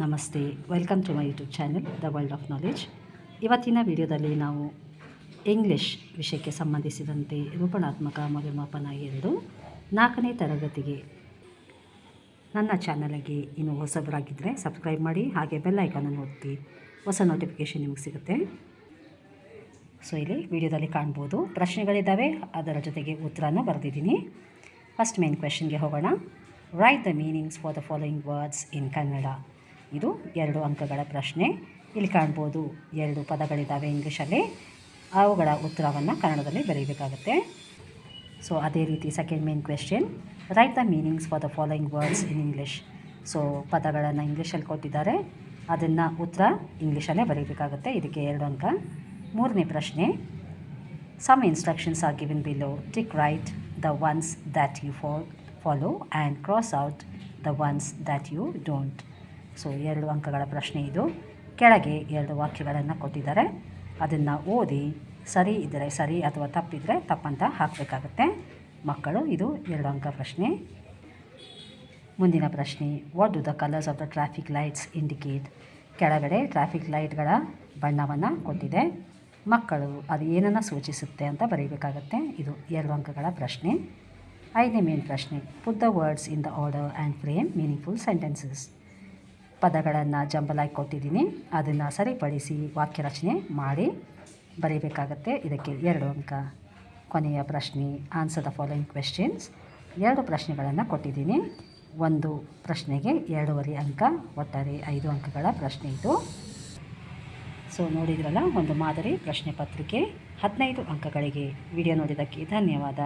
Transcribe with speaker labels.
Speaker 1: ನಮಸ್ತೆ welcome to my YouTube channel the world of knowledge ಇವತ್ತಿನ ವಿಡಿಯೋದಲ್ಲಿ ನಾವು ಇಂಗ್ಲಿಷ್ ವಿಷಯಕ್ಕೆ ಸಂಬಂಧಿಸಿದಂತೆ ರೂಪಣಾತ್ಮಕ ಮೌಲ್ಯಮಾಪನ ಎಂದು ನಾಲ್ಕನೇ ತರಗತಿಗೆ ನನ್ನ ಚಾನಲ್ಗೆ ಇನ್ನು ಹೊಸಬರಾಗಿದ್ದರೆ ಸಬ್ಸ್ಕ್ರೈಬ್ ಮಾಡಿ, ಹಾಗೆ ಬೆಲ್ ಐಕಾನನ್ನು ಒತ್ತಿ, ಹೊಸ ನೋಟಿಫಿಕೇಷನ್ ನಿಮಗೆ ಸಿಗುತ್ತೆ. ಸೊ ಇಲ್ಲಿ ವಿಡಿಯೋದಲ್ಲಿ ಕಾಣ್ಬೋದು. ಪ್ರಶ್ನೆಗಳಿದ್ದಾವೆ, ಅದರ ಜೊತೆಗೆ ಉತ್ತರನೂ ಬರೆದಿದ್ದೀನಿ. ಫಸ್ಟ್ ಮೇನ್ ಕ್ವೆಶನ್ಗೆ ಹೋಗೋಣ. Write the meanings for the following words in Kannada ಇದು ಎರಡು ಅಂಕಗಳ ಪ್ರಶ್ನೆ. ಇಲ್ಲಿ ಕಾಣ್ಬೋದು ಎರಡು ಪದಗಳಿದ್ದಾವೆ ಇಂಗ್ಲೀಷಲ್ಲಿ. ಅವುಗಳ ಉತ್ತರವನ್ನು ಕನ್ನಡದಲ್ಲಿ ಬರೀಬೇಕಾಗುತ್ತೆ. ಸೊ ಅದೇ ರೀತಿ second main question write the meanings for the following words in English so ಪದಗಳನ್ನು ಇಂಗ್ಲೀಷಲ್ಲಿ ಕೊಟ್ಟಿದ್ದಾರೆ. ಅದನ್ನು ಉತ್ತರ ಇಂಗ್ಲೀಷಲ್ಲೇ ಬರೀಬೇಕಾಗುತ್ತೆ. ಇದಕ್ಕೆ ಎರಡು ಅಂಕ. ಮೂರನೇ ಪ್ರಶ್ನೆ. Some instructions are given below tick right the ones that you fall follow and cross out the ones that you don't so ಎರಡು ಅಂಕಗಳ ಪ್ರಶ್ನೆ ಇದು. ಕೆಳಗೆ ಎರಡು ವಾಕ್ಯಗಳನ್ನು ಕೊಟ್ಟಿದ್ದಾರೆ. ಅದನ್ನು ಓದಿ ಸರಿ ಇದ್ದರೆ ಸರಿ ಅಥವಾ ತಪ್ಪಿದರೆ ತಪ್ಪಂತ ಹಾಕಬೇಕಾಗುತ್ತೆ. ಮಕ್ಕಳು, ಇದು ಎರಡು ಅಂಕ ಪ್ರಶ್ನೆ. ಮುಂದಿನ ಪ್ರಶ್ನೆ what do the colours of the traffic lights indicate ಕೆಳಗಡೆ ಟ್ರಾಫಿಕ್ ಲೈಟ್ಗಳ ಬಣ್ಣವನ್ನು ಕೊಟ್ಟಿದೆ. ಮಕ್ಕಳು, ಅದು ಏನನ್ನು ಸೂಚಿಸುತ್ತೆ ಅಂತ ಬರೀಬೇಕಾಗತ್ತೆ. ಇದು ಎರಡು ಅಂಕಗಳ ಪ್ರಶ್ನೆ. ಐದನೇ ಮೇನ್ ಪ್ರಶ್ನೆ put the words in the order and frame meaningful sentences ಪದಗಳನ್ನು ಜಂಬಲಾಗಿ ಕೊಟ್ಟಿದ್ದೀನಿ. ಅದನ್ನು ಸರಿಪಡಿಸಿ ವಾಕ್ಯ ರಚನೆ ಮಾಡಿ ಬರೀಬೇಕಾಗತ್ತೆ. ಇದಕ್ಕೆ ಎರಡು ಅಂಕ, ಕೊನೆಯ ಪ್ರಶ್ನೆ ಆನ್ಸರ್ ದ ಫಾಲೋಯಿಂಗ್ ಕ್ವೆಶ್ಚನ್ಸ್ ಎರಡು ಪ್ರಶ್ನೆಗಳನ್ನು ಕೊಟ್ಟಿದ್ದೀನಿ. ಒಂದು ಪ್ರಶ್ನೆಗೆ ಎರಡೂವರೆ ಅಂಕ, ಒಟ್ಟಾರೆ ಐದು ಅಂಕಗಳ ಪ್ರಶ್ನೆ ಇದು. ಸೊ ನೋಡಿದ್ರಲ್ಲ, ಒಂದು ಮಾದರಿ ಪ್ರಶ್ನೆ ಪತ್ರಿಕೆ, ಹದಿನೈದು ಅಂಕಗಳಿಗೆ ವಿಡಿಯೋ ನೋಡಿದ್ದಕ್ಕೆ ಧನ್ಯವಾದ.